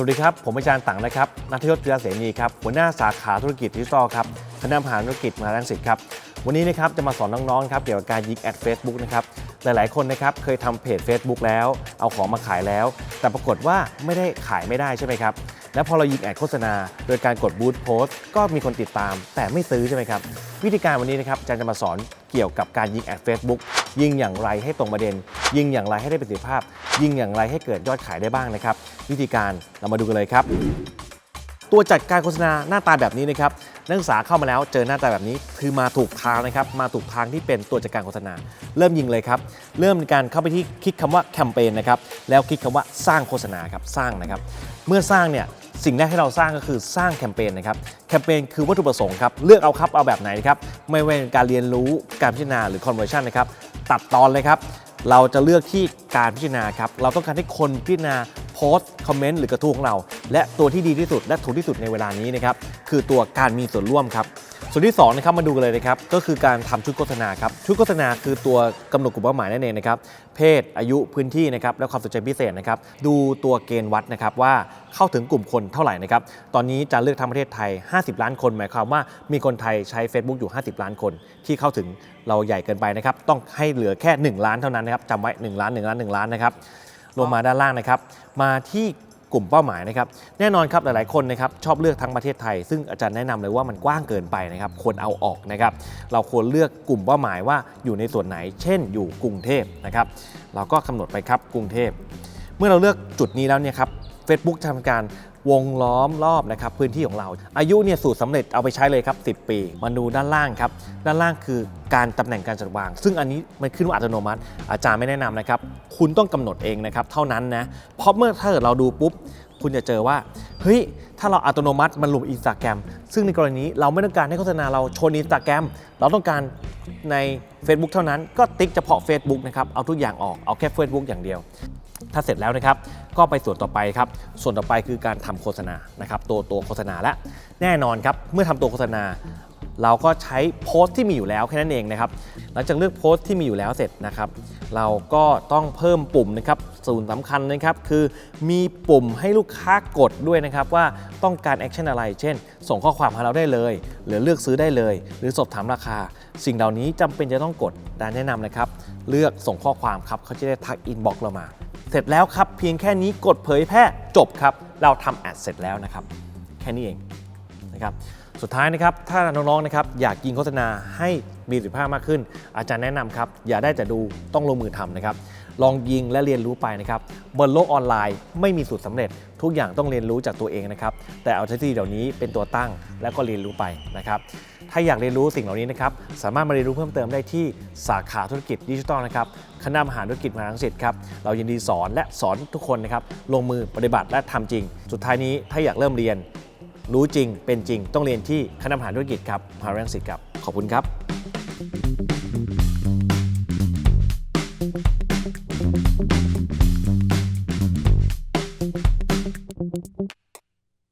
วัสดีครับ ผมอาจารย์ตังนะครับนัทยศเจือเสนีครับหัวหน้าสาขาธุรกิจดิจิทัลครับคณะมหาธุรกิจมหาลังสิตครับวันนี้นะครับจะมาสอนน้องๆครับเกี่ยวกับการยิงแอดเฟซบุ๊กนะครับหลายๆคนนะครับเคยทำเพจ Facebook แล้ว เอาของมาขายแล้ว แต่ปรากฏว่าไม่ได้ขายไม่ได้ใช่ไหมครับ และพอเรายิงแอดโฆษณา โดยการกดบูตโพสต์ก็มีคนติดตาม แต่ไม่ซื้อใช่ไหมครับ วิธีการวันนี้นะครับอาจารย์จะมาสอนเกี่ยวกับการยิงแอด Facebook ยิงอย่างไรให้ตรงประเด็น ยิงอย่างไรให้ได้ประสิทธิภาพ ยิงอย่างไรให้เกิดยอดขายได้บ้างนะครับ วิธีการเรามาดูกันเลยครับ ตัวจัดการโฆษณาหน้าตาแบบนี้นะครับนักศึกษาเข้ามาแล้วเจอหน้าตาแบบนี้ คือมาถูกทางนะครับมาถูกทางที่เป็นตัวจัดการโฆษณา เริ่มยิงเลยครับ เริ่มในการเข้าไปที่คลิกคำว่าแคมเปญนะครับแล้วคลิกคำว่าสร้างโฆษณาครับสร้างนะครับ เมื่อสร้างเนี่ยสิ่งแรกที่เราสร้างก็คือสร้างแคมเปญนะครับแคมเปญคือวัตถุประสงค์ครับเลือกเอาครับเอาแบบไหนครับไม่ว่าเป็นการเรียนรู้การพิจารณาหรือ conversion นะครับตัดตอนเลยครับเราจะเลือกที่การพิจารณาครับเราต้องการให้คนพิจารณาโพสต์คอมเมนต์หรือกระทู้ของเรา และตัวที่ดีที่สุดและถูกที่สุดในเวลานี้นะครับคือตัวการมีส่วนร่วมครับส่วนที่2นะครับมาดูกันเลยนะครับก็คือการทำชุดโฆษณาครับชุดโฆษณาคือตัวกำหนดกลุ่มเป้าหมายนั่นเองนะครับเพศอายุพื้นที่นะครับและความสนใจพิเศษนะครับดูตัวเกณฑ์วัดนะครับว่าเข้าถึงกลุ่มคนเท่าไหร่นะครับตอนนี้จะเลือกทั้งประเทศไทย 50 ล้านคน หมายความว่ามีคนไทยใช้ Facebook อยู่ 50 ล้านคน ที่เข้าถึงเราใหญ่เกินไปนะครับต้องให้เหลือแค่ 1 ล้านเท่านั้นนะครับจำไว้ 1 ล้าน 1 ล้าน 1 ล้านนะครับลงมาด้านล่างนะครับมาที่ กลุ่มเป้าหมายนะครับแน่นอนครับหลายๆคนนะครับชอบเลือกทั้งประเทศไทย ซึ่งอาจารย์แนะนำเลยว่ามันกว้างเกินไปนะครับควรเอาออกนะครับเราควรเลือกกลุ่มเป้าหมายว่าอยู่ในส่วนไหน เช่น อยู่กรุงเทพนะครับเราก็กำหนดไปครับกรุงเทพ เมื่อเราเลือกจุดนี้แล้วเนี่ยครับ Facebook จะทำการ วงล้อมรอบนะครับพื้นที่ของเรา อายุเนี่ยสูตรสำเร็จเอาไปใช้เลยครับ 10 ปี มาดูด้านล่างครับ ด้านล่างคือการตำแหน่งการจัดวาง ซึ่งอันนี้มันขึ้นว่าอัตโนมัติ อาจารย์ไม่แนะนำนะครับ คุณต้องกำหนดเองนะครับ เท่านั้นนะเพราะเมื่อถ้าเกิดเราดูปุ๊บ คุณจะเจอว่า เฮ้ย ถ้าเราอัตโนมัติมันหลงอินสตาแกรมซึ่งในกรณีนี้เราไม่ต้องการให้โฆษณาเราชนอินสตาแกรมเราต้องการใน Facebook เท่านั้นก็ติ๊กเฉพาะ Facebook นะครับเอาทุกอย่างออกเอาแค่ Facebook อย่างเดียว ถ้าเสร็จแล้วนะครับก็ไปส่วนต่อไปครับ ส่วนต่อไปคือการทำโฆษณานะครับตัวตัวโฆษณาและแน่นอนครับเมื่อทำตัวโฆษณา เราก็ใช้โพสต์ที่มีอยู่แล้วแค่นั้นเองนะครับหลังจากเลือกโพสต์ที่มีอยู่แล้วเสร็จนะครับ เราก็ต้องเพิ่มปุ่มนะครับส่วนสำคัญนะครับคือมีปุ่มให้ลูกค้ากดด้วยนะครับว่าต้องการแอคชั่นอะไร เช่น ส่งข้อความหาเราได้เลย หรือเลือกซื้อได้เลย หรือสอบถามราคา สิ่งเหล่านี้จำเป็นจะต้องกดดานแนะนำนะครับ เลือกส่งข้อความครับเขาจะได้ทักอินบ็อกเรามา เสร็จแล้วครับ เพียงแค่นี้กดเผยแพร่จบครับ เราทำแอดเสร็จแล้วนะครับ แค่นี้เองนะครับสุดท้ายนะครับถ้าน้องๆนะครับอยากยิงโฆษณาให้มีประสิทธิภาพมากขึ้น อาจารย์แนะนำครับ อย่าได้แต่ดูต้องลงมือทำนะครับ ลองยิงและเรียนรู้ไปนะครับบนโลกออนไลน์ไม่มีสูตรสำเร็จ ทุกอย่างต้องเรียนรู้จากตัวเองนะครับแต่เอาเทคโนโลยีเหล่านี้เป็นตัวตั้งแล้วก็เรียนรู้ไปนะครับถ้าอยากเรียนรู้สิ่งเหล่านี้นะครับสามารถมาเรียนรู้เพิ่มเติมได้ที่สาขาธุรกิจดิจิทัลนะครับคณะมหาธุรกิจมหาลังสิตครับเรายินดีสอนและสอนทุกคนนะครับลงมือปฏิบัติและทำจริง สุดท้ายนี้ถ้าอยากเริ่มเรียน รู้จริงเป็นจริง ต้องเรียนที่คณะมหาธุรกิจครับมหาลังสิตครับขอบคุณครับ thank you